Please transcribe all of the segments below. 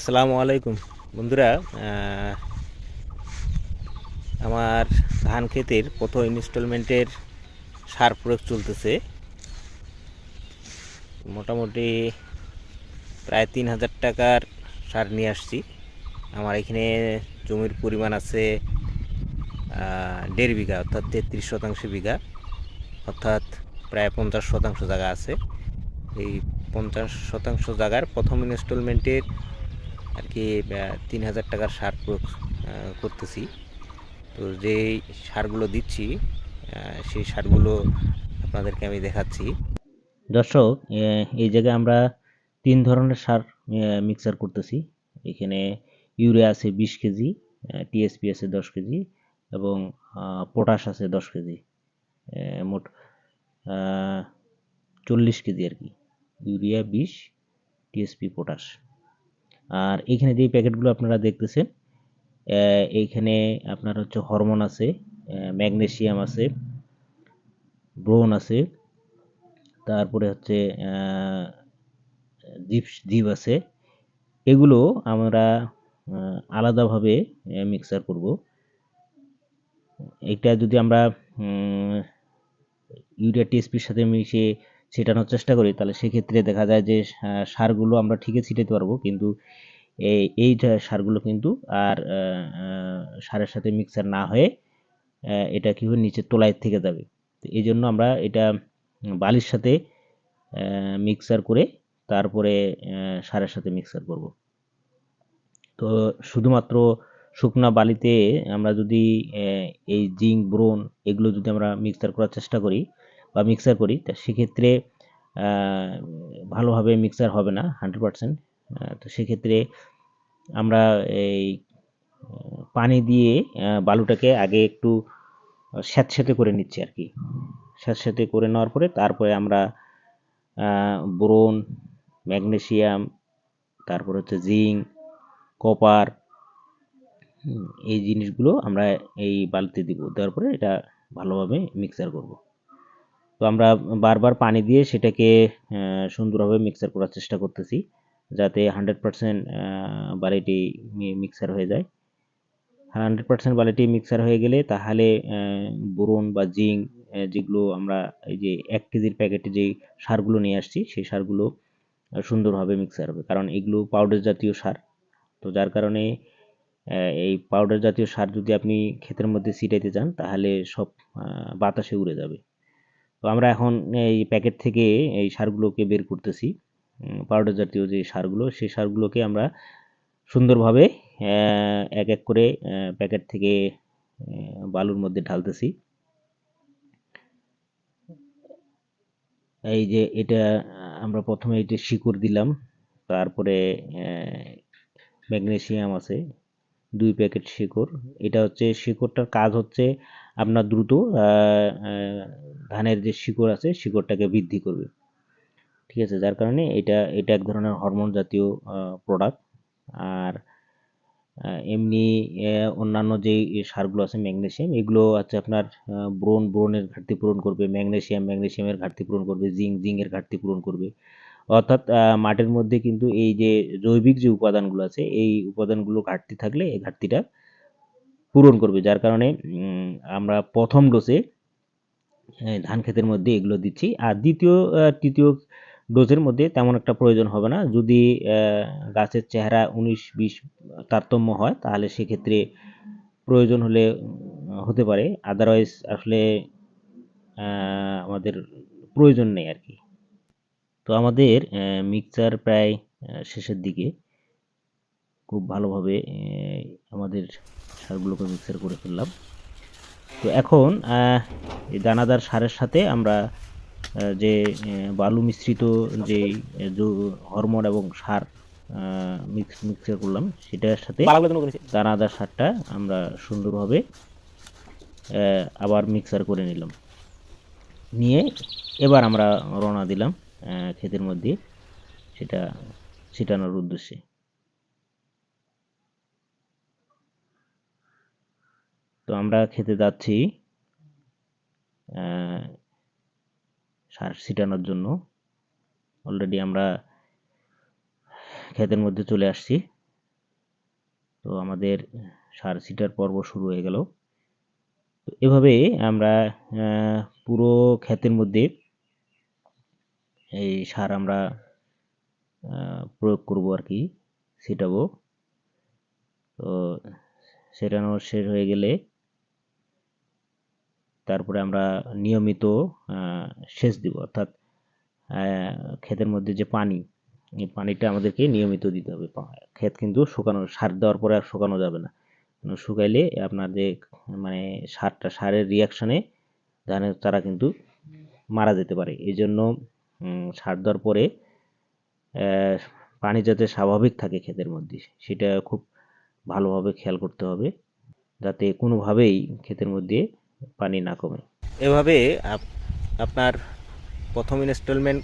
আসসালামু আলাইকুম। বন্ধুরা আমার ধান ক্ষেতের প্রথম ইনস্টলমেন্টের সার প্রয়োগ চলতেছে। মোটামুটি প্রায় তিন হাজার টাকার সার নিয়ে আসছি। আমার এখানে জমির পরিমাণ আছে দেড় বিঘা, অর্থাৎ তেত্রিশ শতাংশ বিঘা, অর্থাৎ প্রায় পঞ্চাশ শতাংশ জায়গা আছে। এই পঞ্চাশ শতাংশ জায়গার প্রথম ইনস্টলমেন্টের আর কি তিন হাজার টাকার সার প্রয়োগ করতেছি। তো যেই সারগুলো দিচ্ছি সেই সারগুলো আপনাদেরকে আমি দেখাচ্ছি। দর্শক এই জায়গায় আমরা তিন ধরনের সার মিক্সার করতেছি। এখানে ইউরিয়া আছে বিশ কেজি টিএসপি আছে দশ কেজি এবং পটাশ আছে দশ কেজি মোট চল্লিশ কেজি আর কি। ইউরিয়া বিশ টিএসপি পটাশ। আর এইখানে যে প্যাকেটগুলো আপনারা দেখতেছেন এইখানে আপনার হচ্ছে হরমোন আছে ম্যাগনেশিয়াম আছে ব্রোন আছে তারপরে হচ্ছে আহ, জিপ জিপ আছে। এগুলো আমরা আলাদাভাবে মিক্সার করব। এটা যদি আমরা ইউরিয়া টিএসপির সাথে মিশিয়ে ছিটানোর চেষ্টা করি তাহলে সেক্ষেত্রে দেখা যায় যে সারগুলো আমরা ঠিকই ছিটাতে পারব কিন্তু এই এই সারগুলো কিন্তু আর সারের সাথে মিক্সার না হয়ে এটা কি নিচের তলায় থেকে যাবে? তো এই জন্য আমরা এটা বালির সাথে মিক্সার করে তারপরে সারের সাথে মিক্সার করব। তো শুধুমাত্র শুকনা বালিতে আমরা যদি এই জিঙ্ক ব্রোন এগুলো যদি আমরা মিক্সার করার চেষ্টা করি বা মিক্সার করি, তা সেক্ষেত্রে ভালোভাবে মিক্সার হবে না হান্ড্রেড পারসেন্ট তো সেক্ষেত্রে আমরা এই, পানি দিয়ে বালুটাকে আগে একটু স্যাঁতস্যাঁতে করে নিচ্ছি আর কি। স্যাঁতস্যাঁতে করে নেওয়ার পরে তারপরে আমরা ব্রোন ম্যাগনেশিয়াম তারপর হচ্ছে জিঙ্ক, কপার এই জিনিসগুলো আমরা এই বালতিতে দিব। দেওয়ার পরে এটা ভালোভাবে মিক্সার করব। তো আমরা বারবার পানি দিয়ে সেটাকে সুন্দরভাবে মিক্সার করার চেষ্টা করতেছি। যাতে হান্ড্রেড পারসেন্ট বালিটি মিক্সার হয়ে যায়। হান্ড্রেড পার্সেন্ট বালিটি মিক্সার হয়ে গেলে তাহলে বোরন বা জিঙ্ক যেগুলো আমরা এই যে এক কেজির প্যাকেটে যে সারগুলো নিয়ে আসছি, সেই সারগুলো সুন্দরভাবে মিক্সার হবে। কারণ এগুলো পাউডার জাতীয় সার। তো যার কারণে এই পাউডার জাতীয় সার যদি আপনি ক্ষেতের মধ্যে ছিটাইতে চান, তাহলে সব বাতাসে উড়ে যাবে। তো আমরা এখন এই প্যাকেট থেকে এই সারগুলোকে বের করতেছি। পাউডার জাতীয় যে সারগুলো, সেই সারগুলোকে আমরা সুন্দরভাবে এক এক করে প্যাকেট থেকে বালুর মধ্যে ঢালতেছি। এই যে এটা, আমরা প্রথমে এটা শিকড় দিলাম, তারপরে ম্যাগনেসিয়াম আছে, দুই প্যাকেট শিকড়। এটা হচ্ছে, শিকড়টার কাজ হচ্ছে আপনার দ্রুত ধানের যে শিকড় আছে, শিকড়টাকে বৃদ্ধি করবে। ঠিক আছে, যার কারণে এটা এটা এক ধরনের হরমোন জাতীয় প্রোডাক্ট আর এমনি অন্যান্য যে সারগুলো আছে ম্যাগনেসিয়াম এগুলো হচ্ছে আপনার ব্রোন ব্রোনের ঘাটতি পূরণ করবে ম্যাগনেসিয়াম ম্যাগনেশিয়ামের ঘাটতি পূরণ করবে জিঙ্ক জিঙ্কের ঘাটতি পূরণ করবে। অর্থাৎ মাটির মধ্যে কিন্তু এই যে জৈবিক যে উপাদানগুলো আছে, এই উপাদানগুলো ঘাটতি থাকলে এই ঘাটতিটা পূরণ করবে, যার কারণে আমরা প্রথম ডোজে ধান ক্ষেতের মধ্যে এগুলো দিচ্ছি। আর দ্বিতীয় তৃতীয় ডোজের মধ্যে তেমন একটা প্রয়োজন হবে না। যদি গাছের চেহারা উনিশ, বিশ তারতম্য হয়, তাহলে সেক্ষেত্রে প্রয়োজন হলে হতে পারে। আদারওয়াইজ আসলে আমাদের প্রয়োজন নেই আর কি। তো আমাদের মিক্সচার প্রায় শেষের দিকে। খুব ভালোভাবে আমাদের সারগুলোকে মিক্সার করে ফেললাম। তো এখন এই দানাদার সারের সাথে আমরা যে বালু মিশ্রিত যে হরমোন এবং সার মিক্স মিক্সার করলাম সেটার সাথে দানাদার সারটা আমরা সুন্দরভাবে আবার মিক্সার করে নিলাম। নিয়ে এবার আমরা রওনা দিলাম ক্ষেতের মধ্যে সেটা ছিটানোর উদ্দেশ্যে। তো আমরা খেতে যাচ্ছি আহ, সার ছিটানোর জন্য। অলরেডি আমরা ক্ষেতের মধ্যে চলে আসছি। তো আমাদের সার ছিটার পর্ব শুরু হয়ে গেল। তো এভাবে আমরা পুরো ক্ষেতের মধ্যে এই সার আমরা প্রয়োগ করব আর কি, ছিটাবো। তো ছেটানো শেষ হয়ে গেলে তারপরে আমরা নিয়মিত সেচ দিব। অর্থাৎ ক্ষেতের মধ্যে যে পানি, এই পানিটা আমাদেরকে নিয়মিত দিতে হবে। ক্ষেত কিন্তু শুকানো সার দেওয়ার পরে আর শুকানো যাবে না। শুকাইলে আপনার যে মানে সারটা, সারের রিয়াকশনে ধানের চারা কিন্তু মারা যেতে পারে। এই জন্য সার দেওয়ার পরে পানি যাতে স্বাভাবিক থাকে ক্ষেতের মধ্যে, সেটা খুব ভালোভাবে খেয়াল করতে হবে। যাতে কোনোভাবেই ক্ষেতের মধ্যে পানি না কমে। এভাবে আপনার প্রথম ইনস্টলমেন্ট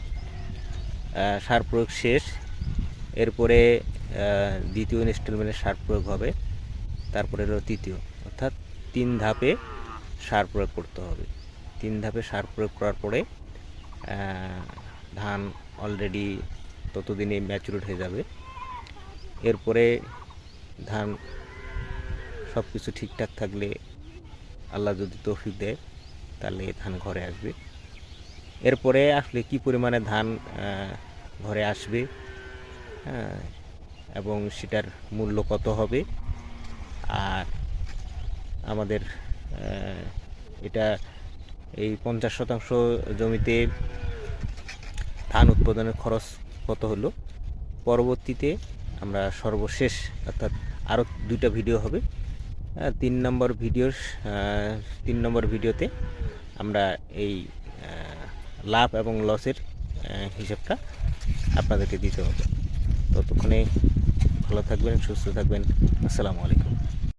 সার প্রয়োগ শেষ। এরপরে দ্বিতীয় ইনস্টলমেন্টের সার প্রয়োগ হবে। তারপরে হলো তৃতীয়। অর্থাৎ তিন ধাপে সার প্রয়োগ করতে হবে। তিন ধাপে সার প্রয়োগ করার পরে ধান অলরেডি ততদিনে ম্যাচুরেট হয়ে যাবে। এরপরে ধান সব কিছু ঠিকঠাক থাকলে আল্লাহ যদি তৌফিক দেয়, তাহলে ধান ঘরে আসবে। এরপরে আসলে কি পরিমাণে ধান ঘরে আসবে এবং সেটার মূল্য কত হবে, আর আমাদের এটা এই পঞ্চাশ শতাংশ জমিতে ধান উৎপাদনের খরচ কত হলো? পরবর্তীতে আমরা সর্বশেষ, অর্থাৎ আরও দুইটা ভিডিও হবে। তিন নম্বর ভিডিওর তিন নম্বর ভিডিওতে আমরা এই লাভ এবং লসের হিসাবটা আপনাদেরকে দিতে হবে। ততক্ষণে ভালো থাকবেন, সুস্থ থাকবেন। আসসালামু আলাইকুম।